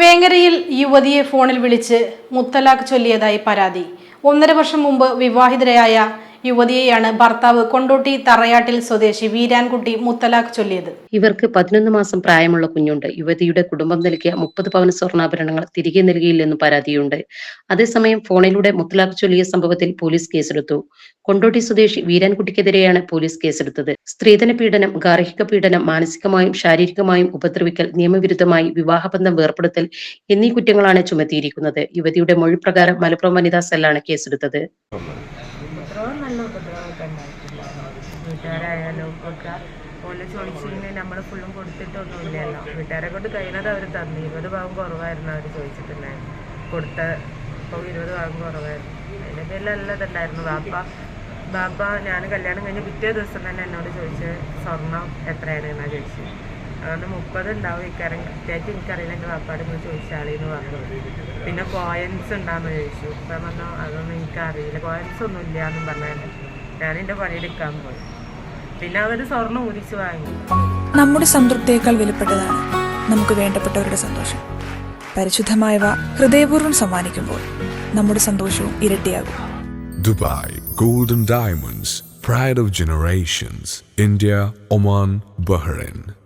വേങ്ങരയിൽ യുവതിയെ ഫോണിൽ വിളിച്ച് മുത്തലാഖ് ചൊല്ലിയതായി പരാതി. ഒന്നര വർഷം മുമ്പ് വിവാഹിതരായ യുവതിയെയാണ് ഭർത്താവ് കൊണ്ടോട്ടി തറയാട്ടിൽ സ്വദേശി വീരാൻകുട്ടി മുത്തലാഖ് ചൊല്ലിയത്. ഇവർക്ക് പതിനൊന്ന് മാസം പ്രായമുള്ള കുഞ്ഞുണ്ട്. യുവതിയുടെ കുടുംബം നൽകിയ മുപ്പത് പവൻ സ്വർണാഭരണങ്ങൾ തിരികെ നൽകിയില്ലെന്നും പരാതിയുണ്ട്. അതേസമയം ഫോണിലൂടെ മുത്തലാഖ് ചൊല്ലിയ സംഭവത്തിൽ പോലീസ് കേസെടുത്തു. കൊണ്ടോട്ടി സ്വദേശി വീരാൻകുട്ടിക്കെതിരെയാണ് പോലീസ് കേസെടുത്തത്. സ്ത്രീധന പീഡനം ഗാർഹിക പീഡനം മാനസികമായും ശാരീരികമായും ഉപദ്രവിക്കൽ നിയമവിരുദ്ധമായി വിവാഹബന്ധം വേർപ്പെടുത്തൽ എന്നീ കുറ്റങ്ങളാണ് ചുമത്തിയിരിക്കുന്നത്. യുവതിയുടെ മൊഴി പ്രകാരം മലപ്പുറം വനിതാ സെല്ലാണ് കേസെടുത്തത്. ഉപദ്രവം നല്ല ഉപദ്രവമൊക്കെ ഉണ്ടായിട്ടില്ല വീട്ടുകാരായാലും ഒക്കെ ഓൽ ചോദിച്ചിങ്ങനെ നമ്മൾ ഫുള്ളും കൊടുത്തിട്ടൊന്നുമില്ലല്ലോ. വീട്ടുകാരെ കൊണ്ട് കഴിയുന്നത് അവർ തന്നു. ഇരുപത് ഭാഗം കുറവായിരുന്നു അവർ ചോദിച്ചിട്ടുണ്ടായിരുന്നു. കൊടുത്ത ഇപ്പോൾ ഇരുപത് ഭാഗം കുറവായിരുന്നു. അതിന്റെ പേരിൽ നല്ല ഇതുണ്ടായിരുന്നു. ബാപ്പ ബാപ്പ ഞാൻ കല്യാണം കഴിഞ്ഞ് പിറ്റേ ദിവസം തന്നെ എന്നോട് ചോദിച്ച് സ്വർണം എത്രയാണ്? എന്നാണ് ചോദിച്ചത്. അതുകൊണ്ട് മുപ്പത് ഉണ്ടാവും ഇക്കാരം. കൃത്യമായിട്ട് എനിക്കറിയില്ല എന്റെ വാപ്പാടെ പോയി ചോദിച്ചാളീന്ന് പറഞ്ഞു. പിന്നെ കോയൻസ് ഉണ്ടാന്ന് ചോദിച്ചു. അപ്പം ഞാൻ പറഞ്ഞു അതൊന്നും എനിക്കറിയില്ല. കോയൻസ് ഒന്നും ഇല്ല എന്നും പറഞ്ഞു ഞാൻ എന്റെ പണിയെടുക്കാൻ പോയി. പിന്നെ അവർ സ്വർണം ഊരിച്ച് വാങ്ങി. നമ്മുടെ സംതൃപ്തിയേക്കാൾ വിലപ്പെട്ടതാണ് നമുക്ക് വേണ്ടപ്പെട്ടവരുടെ സന്തോഷം. പരിശുദ്ധമായവ ഹൃദയപൂർവം സമ്മാനിക്കുമ്പോൾ നമ്മുടെ സന്തോഷവും ഇരട്ടിയാകും. Dubai golden diamonds pride of generations India Oman Bahrain.